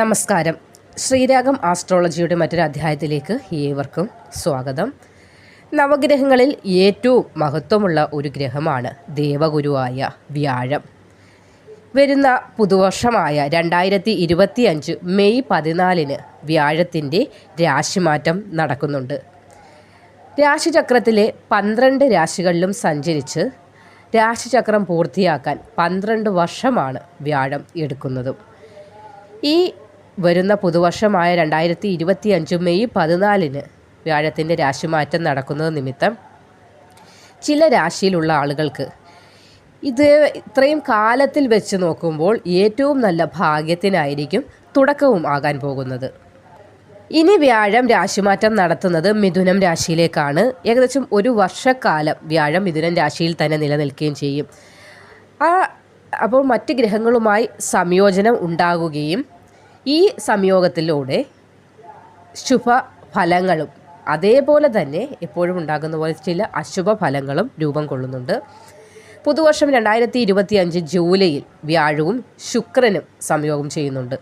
നമസ്കാരം. ശ്രീരാഗം ആസ്ട്രോളജിയുടെ മറ്റൊരു അധ്യായത്തിലേക്ക് ഏവർക്കും സ്വാഗതം. നവഗ്രഹങ്ങളിൽ ഏറ്റവും മഹത്വമുള്ള ഒരു ഗ്രഹമാണ് ദേവഗുരുവായ വ്യാഴം. വരുന്ന പുതുവർഷമായ രണ്ടായിരത്തി ഇരുപത്തി അഞ്ച് മെയ് പതിനാലിന് വ്യാഴത്തിന്റെ രാശിമാറ്റം നടക്കുന്നുണ്ട്. രാശിചക്രത്തിലെ പന്ത്രണ്ട് രാശികളിലും സഞ്ചരിച്ച് രാശിചക്രം പൂർത്തിയാക്കാൻ പന്ത്രണ്ട് വർഷമാണ് വ്യാഴം എടുക്കുന്നതും. ഈ വരുന്ന പുതുവർഷമായ രണ്ടായിരത്തി ഇരുപത്തി അഞ്ച് മെയ് പതിനാലിന് വ്യാഴത്തിന്റെ രാശിമാറ്റം നടക്കുന്നത് നിമിത്തം ചില രാശിയിലുള്ള ആളുകൾക്ക് ഇത് ഇത്രയും കാലത്തിൽ വെച്ച് നോക്കുമ്പോൾ ഏറ്റവും നല്ല ഭാഗ്യത്തിനായിരിക്കും തുടക്കവും ആകാൻ പോകുന്നത്. ഇനി വ്യാഴം രാശിമാറ്റം നടത്തുന്നത് മിഥുനം രാശിയിലേക്കാണ്. ഏകദേശം ഒരു വർഷക്കാലം വ്യാഴം മിഥുനം രാശിയിൽ തന്നെ നിലനിൽക്കുകയും ചെയ്യും. ആ അപ്പോൾ മറ്റ് ഗ്രഹങ്ങളുമായി സംയോജനം ഉണ്ടാകുകയും ഈ സംയോഗത്തിലൂടെ ശുഭ ഫലങ്ങളും അതേപോലെ തന്നെ എപ്പോഴും ഉണ്ടാകുന്ന പോലെ ചില അശുഭ ഫലങ്ങളും രൂപം കൊള്ളുന്നുണ്ട്. പുതുവർഷം രണ്ടായിരത്തി ഇരുപത്തി അഞ്ച് ജൂലൈയിൽ വ്യാഴവും ശുക്രനും സംയോഗം ചെയ്യുന്നുണ്ട്.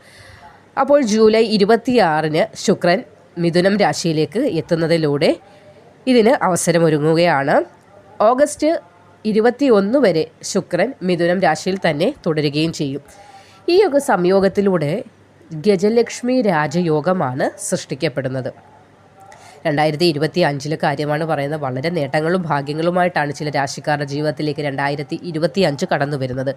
അപ്പോൾ ജൂലൈ ഇരുപത്തിയാറിന് ശുക്രൻ മിഥുനം രാശിയിലേക്ക് എത്തുന്നതിലൂടെ ഇതിന് അവസരമൊരുങ്ങുകയാണ്. ഓഗസ്റ്റ് ഇരുപത്തി ഒന്ന് വരെ ശുക്രൻ മിഥുനം രാശിയിൽ തന്നെ തുടരുകയും ചെയ്യും. ഈ യുഗ സംയോഗത്തിലൂടെ ഗജലക്ഷ്മി രാജയോഗമാണ് സൃഷ്ടിക്കപ്പെടുന്നത്. രണ്ടായിരത്തി ഇരുപത്തി അഞ്ചിലെ കാര്യമാണ് പറയുന്നത്. വളരെ നേട്ടങ്ങളും ഭാഗ്യങ്ങളുമായിട്ടാണ് ചില രാശിക്കാരുടെ ജീവിതത്തിലേക്ക് രണ്ടായിരത്തി ഇരുപത്തി അഞ്ച് കടന്നു വരുന്നത്.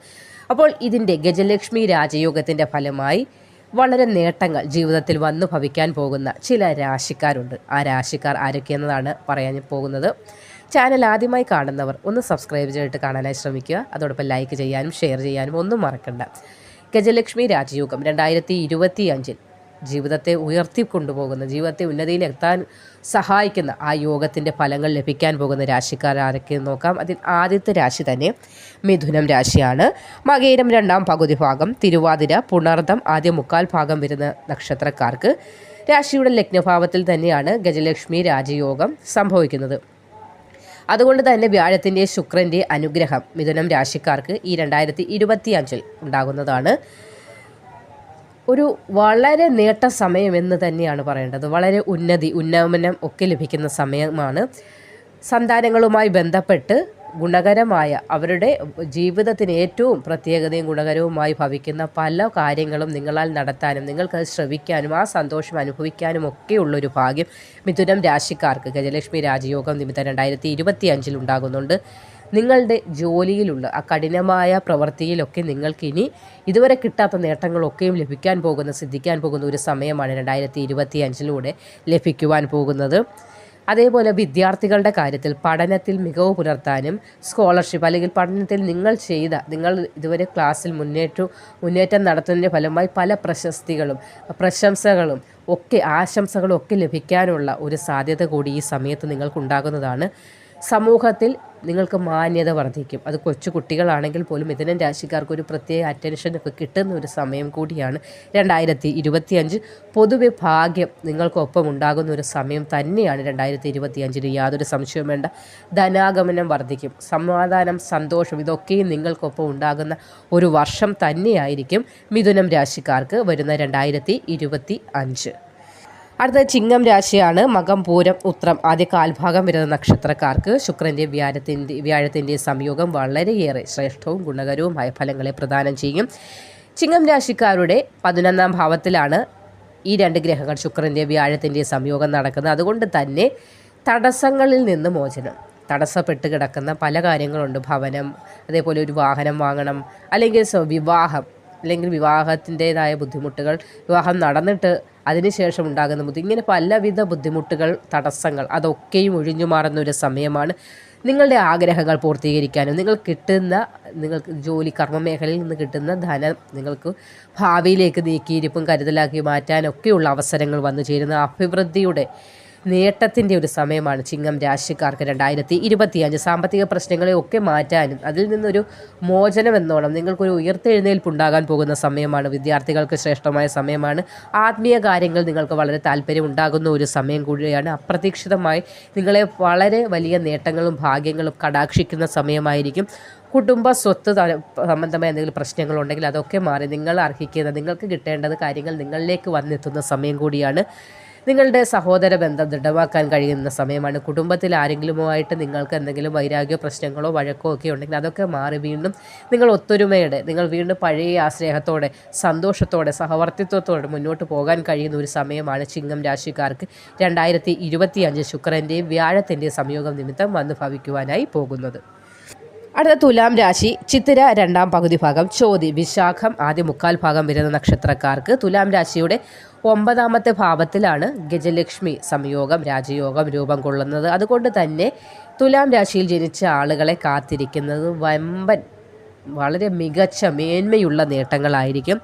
അപ്പോൾ ഇതിന്റെ ഗജലക്ഷ്മി രാജയോഗത്തിന്റെ ഫലമായി വളരെ നേട്ടങ്ങൾ ജീവിതത്തിൽ വന്നു ഭവിക്കാൻ പോകുന്ന ചില രാശിക്കാരുണ്ട്. ആ രാശിക്കാർ ആരൊക്കെയെന്നതാണ് പറയാൻ പോകുന്നത്. ചാനൽ ആദ്യമായി കാണുന്നവർ ഒന്ന് സബ്സ്ക്രൈബ് ചെയ്തിട്ട് കാണാനായി ശ്രമിക്കുക. അതോടൊപ്പം ലൈക്ക് ചെയ്യാനും ഷെയർ ചെയ്യാനും ഒന്നും മറക്കണ്ട. ഗജലക്ഷ്മി രാജയോഗം രണ്ടായിരത്തി ഇരുപത്തി അഞ്ചിൽ ജീവിതത്തെ ഉയർത്തി കൊണ്ടുപോകുന്ന ജീവിതത്തെ ഉന്നതിയിലെത്താൻ സഹായിക്കുന്ന ആ യോഗത്തിന്റെ ഫലങ്ങൾ ലഭിക്കാൻ പോകുന്ന രാശിക്കാർ ആരൊക്കെ നോക്കാം. അതിൽ ആദ്യത്തെ രാശി തന്നെ മിഥുനം രാശിയാണ്. മകേരം രണ്ടാം പകുതി ഭാഗം തിരുവാതിര പുണർദം ആദ്യ മുക്കാൽ ഭാഗം വരുന്ന നക്ഷത്രക്കാർക്ക് രാശിയുടെ ലഗ്നഭാവത്തിൽ തന്നെയാണ് ഗജലക്ഷ്മി രാജയോഗം സംഭവിക്കുന്നത്. അതുകൊണ്ട് തന്നെ വ്യാഴത്തിന്റെ ശുക്രന്റെ അനുഗ്രഹം മിഥുനം രാശിക്കാർക്ക് ഈ രണ്ടായിരത്തി ഇരുപത്തി അഞ്ചിൽ ഉണ്ടാകുന്നതാണ്. ഒരു വളരെ നേട്ട സമയം എന്ന് തന്നെയാണ് പറയേണ്ടത്. വളരെ ഉന്നതി ഉന്നമനം ഒക്കെ ലഭിക്കുന്ന സമയമാണ്. സന്താനങ്ങളുമായി ബന്ധപ്പെട്ട് ഗുണകരമായ അവരുടെ ജീവിതത്തിന് ഏറ്റവും പ്രത്യേകതയും ഗുണകരവുമായി ഭവിക്കുന്ന പല കാര്യങ്ങളും നിങ്ങളാൽ നടത്താനും നിങ്ങൾക്കത് ശ്രവിക്കാനും ആ സന്തോഷം അനുഭവിക്കാനും ഒക്കെയുള്ളൊരു ഭാഗ്യം മിഥുനം രാശിക്കാർക്ക്. ഗജലക്ഷ്മി രാജയോഗം നിമിത്തം രണ്ടായിരത്തി ഇരുപത്തി അഞ്ചിൽ ഉണ്ടാകുന്നുണ്ട്. നിങ്ങളുടെ ജോലിയിലുള്ള ആ കഠിനമായ പ്രവൃത്തിയിലൊക്കെ നിങ്ങൾക്കിനി ഇതുവരെ കിട്ടാത്ത നേട്ടങ്ങളൊക്കെയും ലഭിക്കാൻ പോകുന്ന സിദ്ധിക്കാൻ പോകുന്ന ഒരു സമയമാണ് രണ്ടായിരത്തി ഇരുപത്തി അഞ്ചിലൂടെ ലഭിക്കുവാൻ പോകുന്നത്. അതേപോലെ വിദ്യാർത്ഥികളുടെ കാര്യത്തിൽ പഠനത്തിൽ മികവ് പുലർത്താനും സ്കോളർഷിപ്പ് അല്ലെങ്കിൽ പഠനത്തിൽ നിങ്ങൾ ചെയ്ത നിങ്ങൾ ഇതുവരെ ക്ലാസ്സിൽ മുന്നേറ്റു മുന്നേറ്റം നടത്തുന്നതിന്റെ ഫലമായി പല പ്രശസ്തികളും പ്രശംസകളും ഒക്കെ ആശംസകളും ഒക്കെ ലഭിക്കാനുള്ള ഒരു സാധ്യത കൂടി ഈ സമയത്ത് നിങ്ങൾക്കുണ്ടാകുന്നതാണ്. സമൂഹത്തിൽ നിങ്ങൾക്ക് മാന്യത വർദ്ധിക്കും. അത് കൊച്ചു കുട്ടികളാണെങ്കിൽ പോലും മിഥുനൻ രാശിക്കാർക്ക് ഒരു പ്രത്യേക അറ്റൻഷൻ ഒക്കെ കിട്ടുന്ന ഒരു സമയം കൂടിയാണ്. രണ്ടായിരത്തി ഇരുപത്തിയഞ്ച് പൊതുവെ ഭാഗ്യം നിങ്ങൾക്കൊപ്പം ഉണ്ടാകുന്ന ഒരു സമയം തന്നെയാണ് രണ്ടായിരത്തി ഇരുപത്തി അഞ്ചിന് യാതൊരു സംശയവും വേണ്ട. ധനാഗമനം വർദ്ധിക്കും. സമാധാനം സന്തോഷം ഇതൊക്കെയും നിങ്ങൾക്കൊപ്പം ഉണ്ടാകുന്ന ഒരു വർഷം തന്നെയായിരിക്കും മിഥുനം രാശിക്കാർക്ക് വരുന്ന രണ്ടായിരത്തി ഇരുപത്തി അഞ്ച് അടുത്ത ചിങ്ങം രാശിയാണ് മകം പൂരം ഉത്രം. ആദ്യ കാൽഭാഗം വരുന്ന നക്ഷത്രക്കാർക്ക് ശുക്രന്റെ വ്യാഴത്തിന്റെ വ്യാഴത്തിന്റെ സംയോഗം വളരെയേറെ ശ്രേഷ്ഠവും ഗുണകരവുമായ ഫലങ്ങളെ പ്രദാനം ചെയ്യും. ചിങ്ങം രാശിക്കാരുടെ പതിനൊന്നാം ഭാവത്തിലാണ് ഈ രണ്ട് ഗ്രഹങ്ങൾ ശുക്രന്റെ വ്യാഴത്തിന്റെ സംയോഗം നടക്കുന്നത്. അതുകൊണ്ട് തന്നെ തടസ്സങ്ങളിൽ നിന്ന് മോചനം. തടസ്സപ്പെട്ട് കിടക്കുന്ന പല കാര്യങ്ങളുണ്ട്. ഭവനം അതേപോലെ ഒരു വാഹനം വാങ്ങണം അല്ലെങ്കിൽ വിവാഹം അല്ലെങ്കിൽ വിവാഹത്തിന്റെതായ ബുദ്ധിമുട്ടുകൾ വിവാഹം നടന്നിട്ട് അതിനുശേഷം ഉണ്ടാകുന്ന ബുദ്ധി ഇങ്ങനെ പലവിധ ബുദ്ധിമുട്ടുകൾ തടസ്സങ്ങൾ അതൊക്കെയും ഒഴിഞ്ഞു മാറുന്ന ഒരു സമയമാണ്. നിങ്ങളുടെ ആഗ്രഹങ്ങൾ പൂർത്തീകരിക്കാനും നിങ്ങൾ കിട്ടുന്ന നിങ്ങൾക്ക് ജോലി കർമ്മമേഖലയിൽ നിന്ന് കിട്ടുന്ന ധനം നിങ്ങൾക്ക് ഭാവിയിലേക്ക് നീക്കിയിരിപ്പും കരുതലാക്കി മാറ്റാനൊക്കെയുള്ള അവസരങ്ങൾ വന്നു ചേരുന്ന അഭിവൃദ്ധിയുടെ നേട്ടത്തിന്റെ ഒരു സമയമാണ് ചിങ്ങം രാശിക്കാർക്ക് രണ്ടായിരത്തി ഇരുപത്തിയഞ്ച് സാമ്പത്തിക പ്രശ്നങ്ങളെ ഒക്കെ മാറ്റാനും അതിൽ നിന്നൊരു മോചനം എന്നോണം നിങ്ങൾക്കൊരു ഉയർത്തെഴുന്നേൽപ്പ് ഉണ്ടാകാൻ പോകുന്ന സമയമാണ്. വിദ്യാർത്ഥികൾക്ക് ശ്രേഷ്ഠമായ സമയമാണ്. ആത്മീയ കാര്യങ്ങൾ നിങ്ങൾക്ക് വളരെ താല്പര്യം ഉണ്ടാകുന്ന ഒരു സമയം കൂടിയാണ്. അപ്രതീക്ഷിതമായി നിങ്ങളെ വളരെ വലിയ നേട്ടങ്ങളും ഭാഗ്യങ്ങളും കടാക്ഷിക്കുന്ന സമയമായിരിക്കും. കുടുംബ സ്വത്ത് സംബന്ധമായ എന്തെങ്കിലും പ്രശ്നങ്ങളുണ്ടെങ്കിൽ അതൊക്കെ മാറി നിങ്ങൾ അർഹിക്കുന്ന നിങ്ങൾക്ക് കിട്ടേണ്ടത് കാര്യങ്ങൾ നിങ്ങളിലേക്ക് വന്നെത്തുന്ന സമയം കൂടിയാണ്. നിങ്ങളുടെ സഹോദര ബന്ധം ദൃഢമാക്കാൻ കഴിയുന്ന സമയമാണ്. കുടുംബത്തിൽ ആരെങ്കിലുമായിട്ട് നിങ്ങൾക്ക് എന്തെങ്കിലും വൈരാഗ്യ പ്രശ്നങ്ങളോ വഴക്കോ ഒക്കെ ഉണ്ടെങ്കിൽ അതൊക്കെ മാറി വീണ്ടും നിങ്ങൾ ഒത്തൊരുമയുടെ നിങ്ങൾ വീണ്ടും പഴയ ആ സ്നേഹത്തോടെ സന്തോഷത്തോടെ സഹവർത്തിത്വത്തോടെ മുന്നോട്ട് പോകാൻ കഴിയുന്ന ഒരു സമയമാണ് ചിങ്ങം രാശിക്കാർക്ക് രണ്ടായിരത്തി ഇരുപത്തി അഞ്ച് ശുക്രന്റെയും വ്യാഴത്തിന്റെയും സംയോഗം നിമിത്തം വന്നു ഭവിക്കുവാനായി പോകുന്നത്. അടുത്ത തുലാം രാശി ചിത്തിര രണ്ടാം പകുതി ഭാഗം ചോതി വിശാഖം ആദ്യ മുക്കാൽ ഭാഗം വരുന്ന നക്ഷത്രക്കാർക്ക് തുലാം രാശിയുടെ ഒമ്പതാമത്തെ ഭാവത്തിലാണ് ഗജലക്ഷ്മി സംയോഗം രാജയോഗം രൂപം കൊള്ളുന്നത്. അതുകൊണ്ട് തന്നെ തുലാം രാശിയിൽ ജനിച്ച ആളുകളെ കാത്തിരിക്കുന്നത് വമ്പൻ വളരെ മികച്ച മേന്മയുള്ള നേട്ടങ്ങളായിരിക്കും.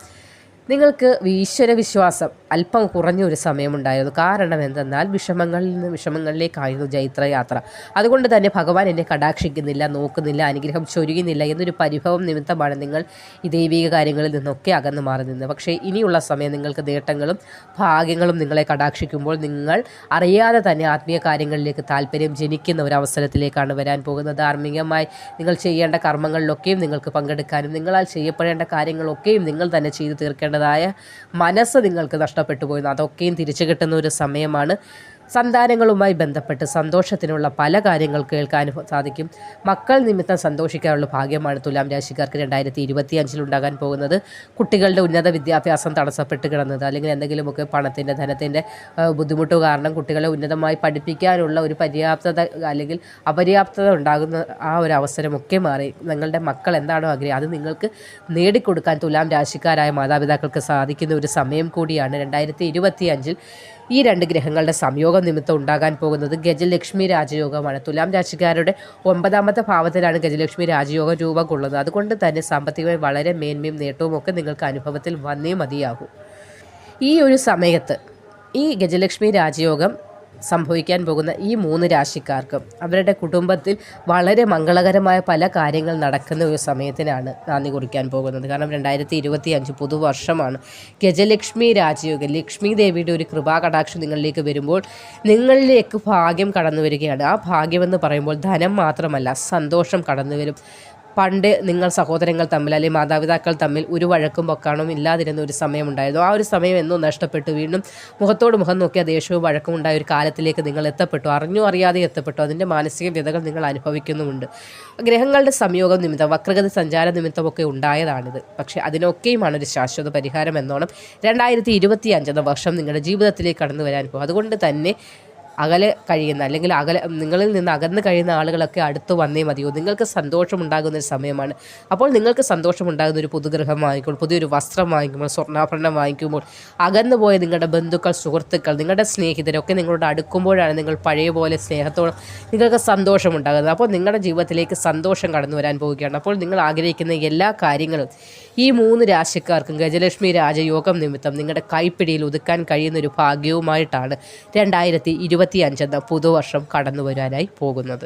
നിങ്ങൾക്ക് ഈശ്വര വിശ്വാസം അല്പം കുറഞ്ഞ ഒരു സമയമുണ്ടായിരുന്നു. കാരണം എന്തെന്നാൽ വിഷമങ്ങളിൽ നിന്ന് വിഷമങ്ങളിലേക്കായിരുന്നു ജൈത്രയാത്ര. അതുകൊണ്ട് തന്നെ ഭഗവാൻ എന്നെ കടാക്ഷിക്കുന്നില്ല നോക്കുന്നില്ല അനുഗ്രഹം ചൊരിയുന്നില്ല എന്നൊരു പരിഭവം നിമിത്തമാണ് നിങ്ങൾ ഈ ദൈവിക കാര്യങ്ങളിൽ നിന്നൊക്കെ അകന്നു മാറി നിന്നത്. പക്ഷേ ഇനിയുള്ള സമയം നിങ്ങൾക്ക് നേട്ടങ്ങളും ഭാഗ്യങ്ങളും നിങ്ങളെ കടാക്ഷിക്കുമ്പോൾ നിങ്ങൾ അറിയാതെ തന്നെ ആത്മീയ കാര്യങ്ങളിലേക്ക് താല്പര്യം ജനിക്കുന്ന ഒരു അവസരത്തിലേക്കാണ് വരാൻ പോകുന്നത്. ധാർമ്മികമായി നിങ്ങൾ ചെയ്യേണ്ട കർമ്മങ്ങളിലൊക്കെയും നിങ്ങൾക്ക് പങ്കെടുക്കാനും നിങ്ങളാൽ ചെയ്യപ്പെടേണ്ട കാര്യങ്ങളൊക്കെയും നിങ്ങൾ തന്നെ ചെയ്തു തീർക്കേണ്ടത് അതിന്റെതായ മനസ്സ് നിങ്ങൾക്ക് നഷ്ടപ്പെട്ടു പോയിരുന്നു അതൊക്കെയും തിരിച്ചു കിട്ടുന്ന ഒരു സമയമാണ്. സന്താനങ്ങളുമായി ബന്ധപ്പെട്ട് സന്തോഷത്തിനുള്ള പല കാര്യങ്ങൾ കേൾക്കാനും സാധിക്കും. മക്കൾ നിമിത്തം സന്തോഷിക്കാനുള്ള ഭാഗ്യമാണ് തുലാം രാശിക്കാർക്ക് രണ്ടായിരത്തി ഇരുപത്തി അഞ്ചിലുണ്ടാകാൻ പോകുന്നത്. കുട്ടികളുടെ ഉന്നത വിദ്യാഭ്യാസം തടസ്സപ്പെട്ട് കിടന്നത് അല്ലെങ്കിൽ എന്തെങ്കിലുമൊക്കെ പണത്തിന്റെ ധനത്തിന്റെ ബുദ്ധിമുട്ട് കാരണം കുട്ടികളെ ഉന്നതമായി പഠിപ്പിക്കാനുള്ള ഒരു പര്യാപ്തത അല്ലെങ്കിൽ അപര്യാപ്തത ഉണ്ടാകുന്ന ആ ഒരു അവസരമൊക്കെ മാറി. നിങ്ങളുടെ മക്കൾ എന്താണോ ആഗ്രഹം അത് നിങ്ങൾക്ക് നേടിക്കൊടുക്കാൻ തുലാം രാശിക്കാരായ മാതാപിതാക്കൾക്ക് സാധിക്കുന്ന ഒരു സമയം കൂടിയാണ് രണ്ടായിരത്തി ഇരുപത്തി അഞ്ചിൽ ഈ രണ്ട് ഗ്രഹങ്ങളുടെ സംയോഗം നിമിത്തം ഉണ്ടാകാൻ പോകുന്നത് ഗജലക്ഷ്മി രാജയോഗമാണ്. തുലാം രാശിക്കാരുടെ ഒമ്പതാമത്തെ ഭാവത്തിലാണ് ഗജലക്ഷ്മി രാജയോഗം രൂപം കൊള്ളുന്നത്. അതുകൊണ്ട് തന്നെ സാമ്പത്തികമായി വളരെ മേന്മയും നേട്ടവും ഒക്കെ നിങ്ങൾക്ക് അനുഭവത്തിൽ വന്നേ മതിയാകൂ. ഈ ഒരു സമയത്ത് ഈ ഗജലക്ഷ്മി രാജയോഗം സംഭവിക്കാൻ പോകുന്ന ഈ മൂന്ന് രാശിക്കാർക്കും അവരുടെ കുടുംബത്തിൽ വളരെ മംഗളകരമായ പല കാര്യങ്ങൾ നടക്കുന്ന ഒരു സമയത്തിനാണ് നാന്ദി കുറിക്കാൻ പോകുന്നത്. കാരണം രണ്ടായിരത്തി ഇരുപത്തി അഞ്ച് പുതുവർഷമാണ് ഗജലക്ഷ്മി രാജയോഗം. ലക്ഷ്മി ദേവിയുടെ ഒരു കൃപാകടാക്ഷം നിങ്ങളിലേക്ക് വരുമ്പോൾ നിങ്ങളിലേക്ക് ഭാഗ്യം കടന്നു വരികയാണ് ആ ഭാഗ്യമെന്ന് പറയുമ്പോൾ ധനം മാത്രമല്ല സന്തോഷം കടന്നു വരും പണ്ട് നിങ്ങൾ സഹോദരങ്ങൾ തമ്മിൽ അല്ലെങ്കിൽ മാതാപിതാക്കൾ തമ്മിൽ ഒരു വഴക്കും പൊക്കാണും ഇല്ലാതിരുന്ന ഒരു സമയമുണ്ടായിരുന്നു. ആ ഒരു സമയം എന്നും നഷ്ടപ്പെട്ടു. വീണ്ടും മുഖത്തോട് മുഖം നോക്കിയ ദേഷ്യവും വഴക്കും ഉണ്ടായ ഒരു കാലത്തിലേക്ക് നിങ്ങൾ എത്തപ്പെട്ടു. അറിഞ്ഞു അറിയാതെ എത്തപ്പെട്ടു. അതിന്റെ മാനസിക വ്യതകൾ നിങ്ങൾ അനുഭവിക്കുന്നുമുണ്ട്. ഗ്രഹങ്ങളുടെ സംയോഗം നിമിത്തം വക്രഗതി സഞ്ചാര നിമിത്തമൊക്കെ ഉണ്ടായതാണിത്. പക്ഷേ അതിനൊക്കെയുമാണ് ഒരു ശാശ്വത പരിഹാരം എന്നോണം രണ്ടായിരത്തി ഇരുപത്തി അഞ്ചെന്ന വർഷം നിങ്ങളുടെ ജീവിതത്തിലേക്ക് കടന്നു വരാൻ പോകും. അതുകൊണ്ട് തന്നെ അകലെ കഴിയുന്ന അല്ലെങ്കിൽ അകലെ നിങ്ങളിൽ നിന്ന് അകന്ന് കഴിയുന്ന ആളുകളൊക്കെ അടുത്ത് വന്നേ മതിയോ? നിങ്ങൾക്ക് സന്തോഷമുണ്ടാകുന്ന ഒരു സമയമാണ്. അപ്പോൾ നിങ്ങൾക്ക് സന്തോഷമുണ്ടാകുന്ന ഒരു പുതുഗ്രഹം വാങ്ങിക്കുമ്പോൾ പുതിയൊരു വസ്ത്രം വാങ്ങിക്കുമ്പോൾ സ്വർണാഭരണം വാങ്ങിക്കുമ്പോൾ അകന്നു പോയ നിങ്ങളുടെ ബന്ധുക്കൾ സുഹൃത്തുക്കൾ നിങ്ങളുടെ സ്നേഹിതരൊക്കെ നിങ്ങളോട് അടുക്കുമ്പോഴാണ് നിങ്ങൾ പഴയ പോലെ സ്നേഹത്തോടെ നിങ്ങൾക്ക് സന്തോഷമുണ്ടാകുന്നത്. അപ്പോൾ നിങ്ങളുടെ ജീവിതത്തിലേക്ക് സന്തോഷം കടന്നു വരാൻ പോവുകയാണ്. അപ്പോൾ നിങ്ങൾ ആഗ്രഹിക്കുന്ന എല്ലാ കാര്യങ്ങളും ഈ മൂന്ന് രാശിക്കാർക്കും ഗജലക്ഷ്മി രാജയോഗം നിമിത്തം നിങ്ങളുടെ കൈപ്പിടിയിൽ ഒതുക്കാൻ കഴിയുന്ന ഒരു ഭാഗ്യവുമായിട്ടാണ് രണ്ടായിരത്തി ഇരുപത്തി അഞ്ചെന്ന പുതുവർഷം കടന്നു വരാനായി പോകുന്നത്.